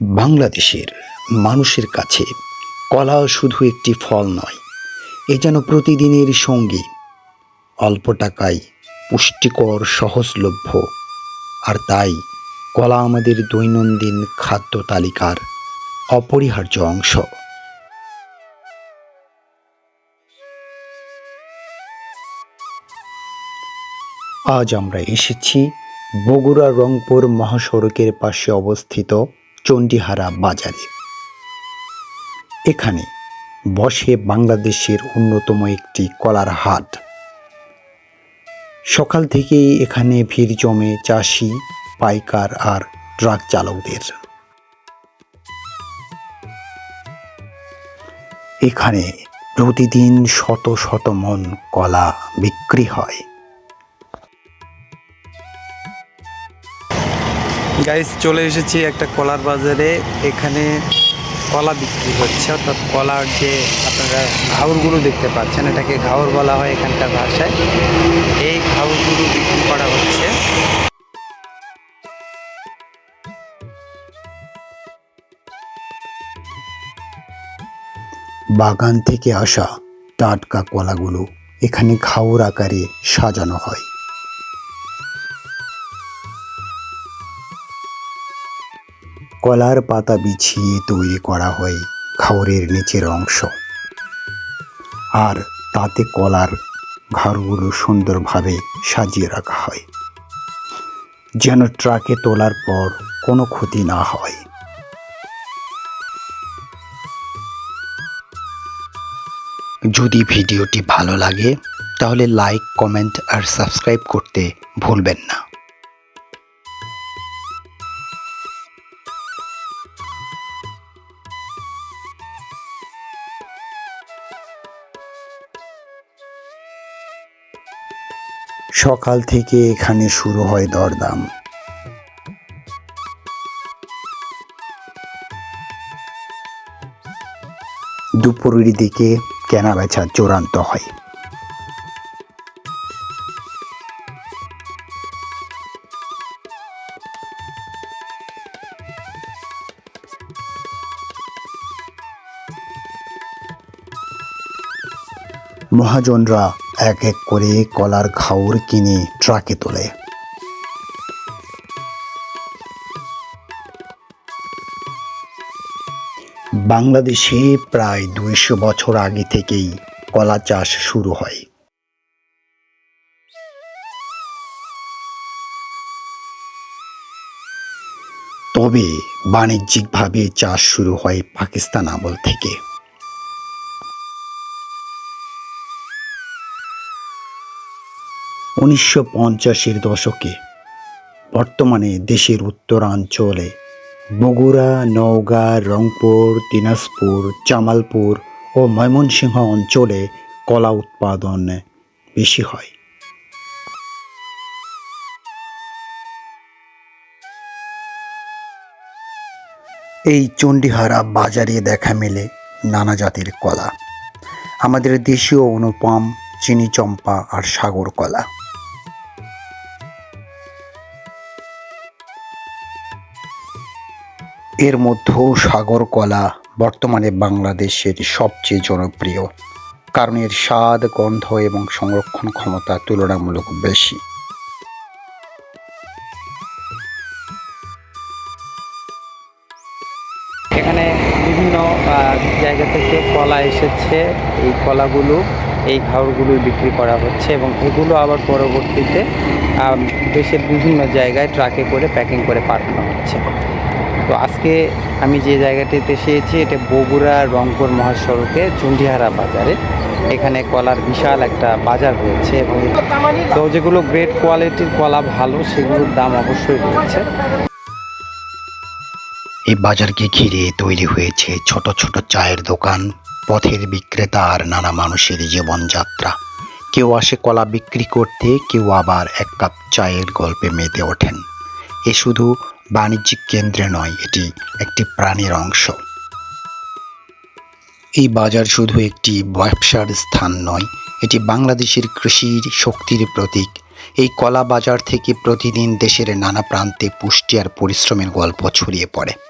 বাংলাদেশের মানুষের কাছে কলা শুধু একটি ফল নয়, এ যেন প্রতিদিনের সঙ্গী। অল্প টাকায় পুষ্টিকর, সহজলভ্য, আর তাই কলা আমাদের দৈনন্দিন খাদ্য তালিকার অপরিহার্য অংশ। আজ আমরা এসেছি বগুড়া রংপুর মহাসড়কের পাশে অবস্থিত চণ্ডীহারা বাজারে। এখানে বসে বাংলাদেশের অন্যতম একটি কলার হাট। সকাল থেকেই এখানে ভিড় জমে চাষি, পাইকার আর ট্রাক চালকদের। এখানে প্রতিদিন শত শত মন কলা বিক্রি হয়। গাইস চলে এসেছি একটা কলার বাজারে। এখানে কলা বিক্রি হচ্ছে, অর্থাৎ কলার যে আপনারা ঘাউরগুলো দেখতে পাচ্ছেন, এটাকে ঘাউর বলা হয় এখানকার ভাষায়। এই ঘাউরগুলো বিক্রি করা হচ্ছে। বাগান থেকে আসা টাটকা কলাগুলো এখানে ঘাওর আকারে সাজানো হয়। কলার পাতা বিছিয়ে তৈরি করা হয় ঘাওরের নিচের অংশ। আর তাতে কলার ঘাড়গুলো সুন্দরভাবে সাজিয়ে রাখা হয়, যেন ট্রাকে তোলার পর কোনো ক্ষতি না হয়। যদি ভিডিওটি ভালো লাগে, তাহলে লাইক, কমেন্ট আর সাবস্ক্রাইব করতে ভুলবেন না। সকাল থেকে এখানে শুরু হয় দরদাম। দুপুরের দিকে কেনাবেচা চূড়ান্ত হয়। মহাজনরা এক এক করে কলার ঘাউর কিনে ট্রাকে তোলে। বাংলাদেশে প্রায় দুইশো বছর আগে থেকেই কলা চাষ শুরু হয়। তবে বাণিজ্যিকভাবে চাষ শুরু হয় পাকিস্তান আমল থেকে। উনিশশো পঞ্চাশের দশকে বর্তমানে দেশের উত্তরাঞ্চলে বগুড়া, নওগাঁ, রংপুর, দিনাজপুর, জামালপুর ও ময়মনসিংহ অঞ্চলে কলা উৎপাদন বেশি হয়। এই চণ্ডীহারা বাজারে দেখা মেলে নানা জাতের কলা। আমাদের দেশীয় অনুপম চিনি চম্পা আর সাগর কলা। এর মধ্যেও সাগর কলা বর্তমানে বাংলাদেশের সবচেয়ে জনপ্রিয়। কারণ এর স্বাদ, গন্ধ এবং সংরক্ষণ ক্ষমতা তুলনামূলক বেশি। এখানে বিভিন্ন জায়গা থেকে কলা এসেছে। এই কলাগুলো, এই ঘাউরগুলো বিক্রি করা হচ্ছে এবং এগুলো আবার পরবর্তীতে দেশের বিভিন্ন জায়গায় ট্রাকে করে, প্যাকিং করে পাঠানো হচ্ছে। তো আজকে আমি যে জায়গাটিতে এসেছি, এটা বগুড়া রংপুর মহাসড়কে চুন্ডিহারা বাজারে। এখানে কলার বিশাল একটা বাজার রয়েছে এবং তো যেগুলো গ্রেট কোয়ালিটির কলা ভালো, সেগুলোর দাম অবশ্যই রয়েছে। এই বাজারকে ঘিরে তৈরি হয়েছে ছোট ছোট চায়ের দোকান, পথের বিক্রেতা আর নানা মানুষের জীবনযাত্রা। কেউ আসে কলা বিক্রি করতে, কেউ আবার এক কাপ চায়ের গল্পে মেতে ওঠেন। এ শুধু বাণিজ্যিক কেন্দ্রে নয়, এটি একটি প্রাণীর অংশ। এই বাজার শুধু একটি ব্যবসার স্থান নয়, এটি বাংলাদেশের কৃষির শক্তির প্রতীক। এই কলা বাজার থেকে প্রতিদিন দেশের নানা প্রান্তে পুষ্টি আর পরিশ্রমের গল্প ছড়িয়ে পড়ে।